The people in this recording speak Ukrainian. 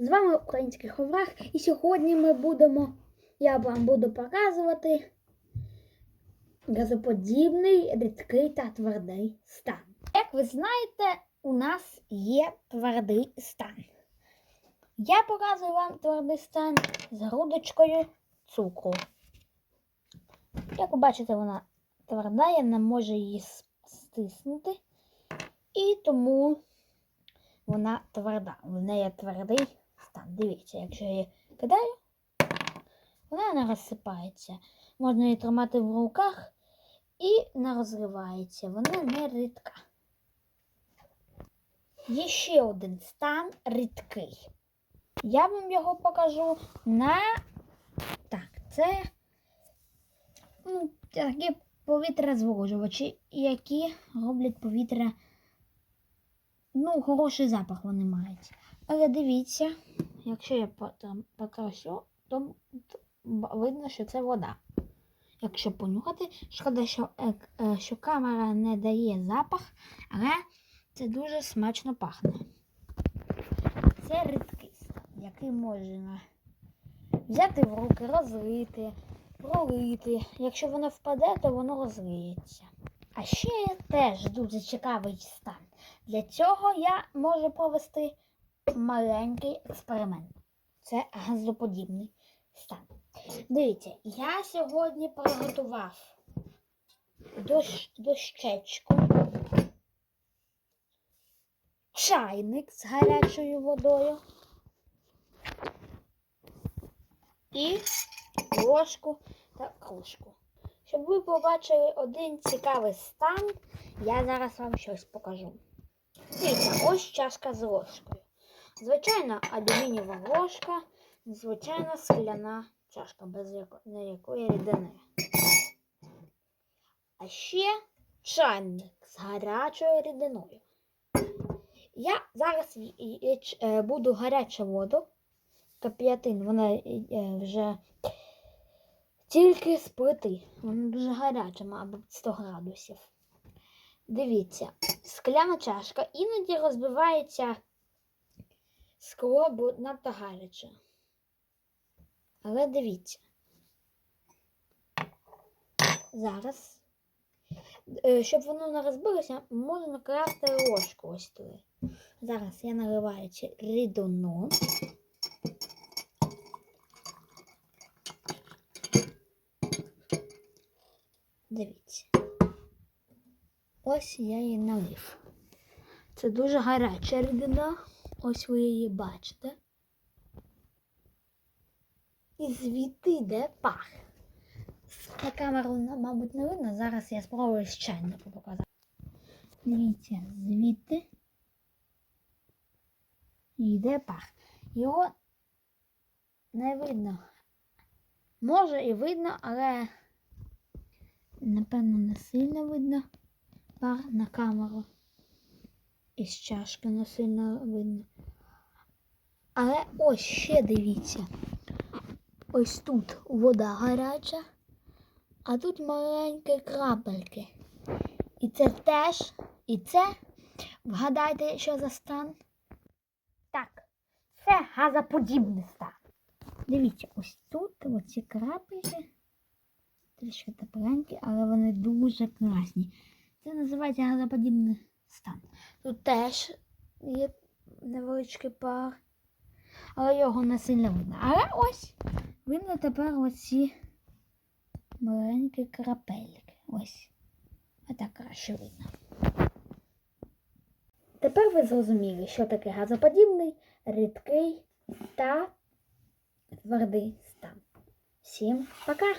З вами Український Ховрах, і сьогодні ми будемо, я вам буду показувати газоподібний, рідкий та твердий стан. Як ви знаєте, у нас є твердий стан. Я показую вам твердий стан з грудочкою цукру. Як ви бачите, вона тверда, я не можу її стиснути. І тому вона тверда. В неї твердий стан. Дивіться, якщо я її кидаю, вона не розсипається. Можна її тримати в руках і не розривається. Вона не рідка. Є ще один стан рідкий. Я вам його покажу на. Так, це ну, такі повітрязволожувачі, які роблять повітря. Ну, хороший запах вони мають. Але дивіться, якщо я потом покрашу, то видно, що це вода. Якщо понюхати, шкода, що, е, що камера не дає запах, але це дуже смачно пахне. Це рідкий стан, який можна взяти в руки, розлити, пролити. Якщо воно впаде, то воно розлиється. А ще теж дуже цікавий стан. Для цього я можу провести маленький експеримент. Це газоподібний стан. Дивіться, я сьогодні приготував дощ, дощечку, чайник з гарячою водою і ложку та кружку. Щоб ви побачили один цікавий стан, я зараз вам щось покажу. Дивіться, ось чашка з ложкою. Звичайна алюмінієва ложка, звичайна скляна чашка, без яко- ніякої рідини. А ще чайник з гарячою рідиною. Я зараз ч- е, буду гарячу воду. Кип'ятин, вона е, вже тільки з. Вона дуже гаряча, мабуть, 100 градусів. Дивіться, скляна чашка іноді розбивається скло, бо надто гаряче. Але дивіться. Зараз, е, щоб воно не розбилося, можна класти ложку ось туди. Зараз я наливаю рідину. Дивіться. Ось я її налив. Це дуже гаряча рідина. Ось ви її бачите. І звідти йде пах. На камеру, мабуть, не видно. Зараз я спробую з чайника показати. Дивіться, звідти йде пах. Його не видно. Може і видно, але напевно не сильно видно пар на камеру. Із чашки не сильно видно. Але ось ще дивіться. Ось тут вода гаряча, а тут маленькі крапельки. І це теж, і це, вгадайте, що за стан? Так, це газоподібний стан. Дивіться, ось тут оці крапельки, трішки тепленькі, але вони дуже класні. Це називається газоподібний стан. Тут теж є невеличкий пар, але його не сильно видно. Але ось видно тепер оці маленькі крапельки. Ось. А так краще видно. Тепер ви зрозуміли, що таке газоподібний, рідкий та твердий стан. Всім пока!